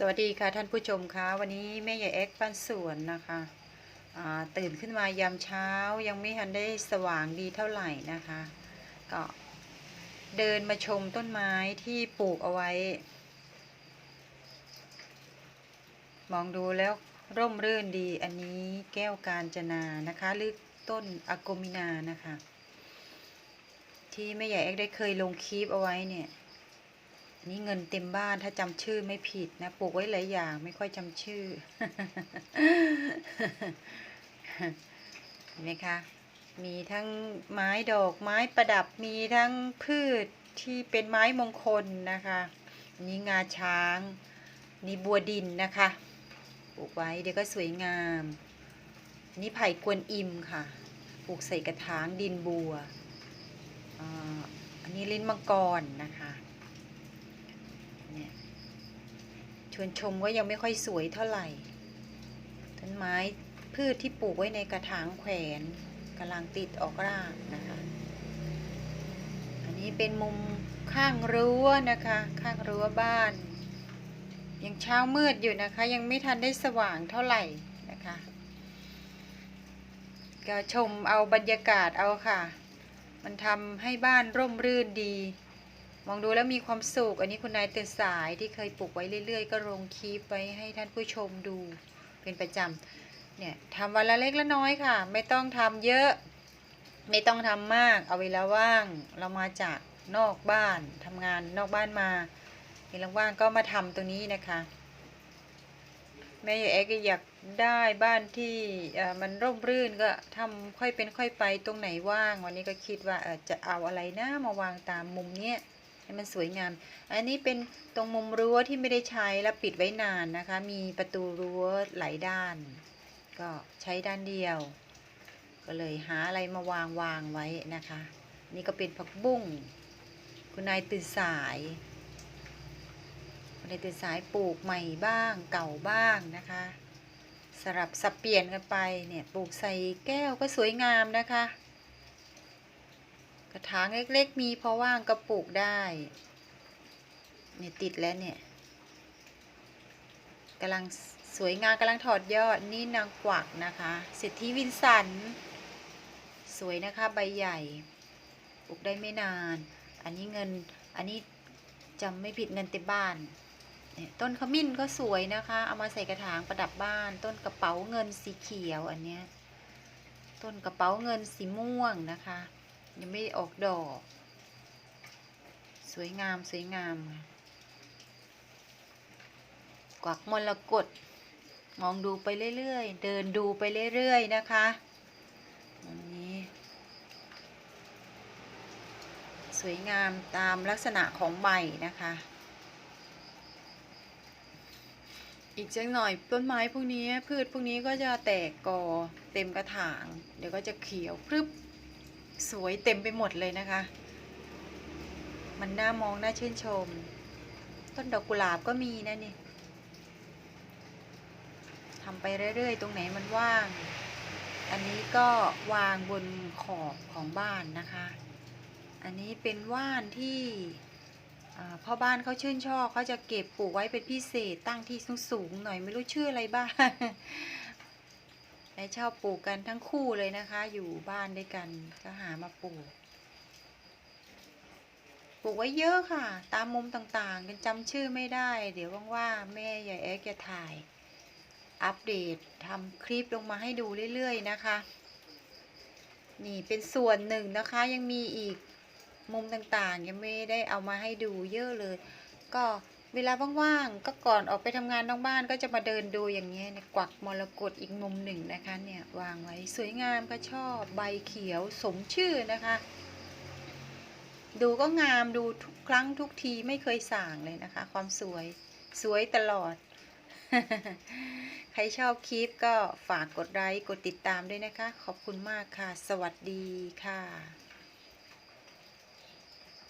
สวัสดีค่ะท่านผู้ชมคะวันนี้แม่ใหญ่เอ็กบ้นสวนนะคะตื่นขึ้นมายามเช้ายังไม่ทันได้สว่างดีเท่าไหร่นะคะ ก็เดินมาชมต้นไม้ที่ปลูกเอาไว้ มองดูแล้วร่มรื่นดีอันนี้แก้วกาญจนานะคะหรือต้นอโกมินานะคะ ที่แม่ใหญ่เอ็กได้เคยลงคลิปเอาไว้เนี่ย นี่เงินเต็มบ้านถ้าจำชื่อไม่ผิดนะปลูกไว้หลายอย่างไม่ค่อยจำชื่อเห็นไหมคะมีทั้งไม้ดอกไม้ประดับมีทั้งพืชที่เป็นไม้มงคลนะคะ นี่งาช้าง นี่บัวดินนะคะปลูกไว้เดี๋ยวก็สวยงาม นี่ไผ่กวนอิมค่ะปลูกใส่กระถางดินบัวออันนี้ลิ้นมังกรนะคะ เนี่ยชวนชมก็ยังไม่ค่อยสวยเท่าไหร่ ต้นไม้พืชที่ปลูกไว้ในกระถางแขวนกำลังติดออกรากนะคะ อันนี้เป็นมุมข้างรั้วนะคะ ข้างรั้วบ้าน ยังเช้ามืดอยู่นะคะ ยังไม่ทันได้สว่างเท่าไหร่นะคะก็ชมเอาบรรยากาศเอาค่ะ มันทำให้บ้านร่มรื่นดี มองดูแล้วมีความสุข อันนี้คุณนายเตือนสายที่เคยปลูกไว้เรื่อย ๆ ก็ลงคลิปไว้ให้ท่านผู้ชมดูเป็นประจำเนี่ยทำวันละเล็กละน้อยค่ะ ไม่ต้องทำเยอะ ไม่ต้องทำมาก เอาเวลาว่างเรามาจากนอกบ้านทำงานนอกบ้านมาเวลาว่างก็มาทำตรงนี้นะคะแม่อยากเอ็กอยากได้บ้านที่มันร่มรื่นก็ทำค่อยเป็นค่อยไปตรงไหนว่าง วันนี้ก็คิดว่าจะเอาอะไรนะมาวางตามมุมเนี้ย ให้มันสวยงาม อันนี้เป็นตรงมุมรั้วที่ไม่ได้ใช้แล้วปิดไว้นานนะคะ มีประตูรั้วหลายด้าน ก็ใช้ด้านเดียว ก็เลยหาอะไรมาวางวางไว้นะคะ นี่ก็เป็นผักบุ้ง คุณนายตื่นสาย คุณนายตื่นสายปลูกใหม่บ้างเก่าบ้างนะคะ สลับสับเปลี่ยนกันไปเนี่ยปลูกใส่แก้วก็สวยงามนะคะ กระถางเล็กๆ มีพอว่างก็ปลูกได้เนี่ยติดแล้วเนี่ยกำลังสวยงามกำลังถอดยอดนี่นางกวักนะคะ สิทธิวินสัน สวยนะคะใบใหญ่ปลูกได้ไม่นาน อันนี้เงินอันนี้จำไม่ผิดเงินเต็มบ้านต้นขมิ้นก็สวยนะคะ เอามาใส่กระถางประดับบ้าน ต้นกระเป๋าเงินสีเขียวอันเนี้ย ต้นกระเป๋าเงินสีม่วงนะคะ ยังไม่ออกดอก สวยงามสวยงาม กวักมรกตมองดูไปเรื่อยๆ เดินดูไปเรื่อยๆนะคะอันนี้ สวยงามตามลักษณะของใบนะคะ อีกจังหน่อยต้นไม้พวกนี้พืชพวกนี้ก็จะแตกกอเต็มกระถาง เดี๋ยวก็จะเขียวพรึบ สวยเต็มไปหมดเลยนะคะ มันน่ามองน่าชื่นชม ต้นดอกกุหลาบก็มีนะนี่ทำไปเรื่อยๆ ตรงไหนมันว่าง อันนี้ก็วางบนขอบของบ้านนะคะ อันนี้เป็นว่านที่พ่อบ้านเขาชื่นชอบเขาจะเก็บปลูกไว้เป็นพิเศษตั้งที่สูงๆหน่อยไม่รู้ชื่ออะไรบ้าง และชอบปลูกกันทั้งคู่เลยนะคะ อยู่บ้านด้วยกันก็หามาปลูก ปลูกไว้เยอะค่ะ ตามมุมต่างๆกันจำชื่อไม่ได้ เดี๋ยวว่างๆแม่ยายแอ๊กจะถ่าย อัปเดตทำคลิปลงมาให้ดูเรื่อยๆนะคะ นี่เป็นส่วนหนึ่งนะคะยังมีอีกมุมต่างๆ ยังไม่ได้เอามาให้ดูเยอะเลย ก็ เวลาว่างๆก็ก่อนออกไปทำงานนอกบ้านก็จะมาเดินดูอย่างเงี้ยเนี่ยกวักมรกตอีกมุมหนึ่งนะคะเนี่ยวางไว้สวยงามก็ชอบใบเขียวสมชื่อนะคะ ดูก็งามดูทุกครั้งทุกทีไม่เคยส่างเลยนะคะ ความสวยสวยตลอด ใครชอบคลิปก็ฝากกดไลค์กดติดตามด้วยนะคะ ขอบคุณมากค่ะ สวัสดีค่ะ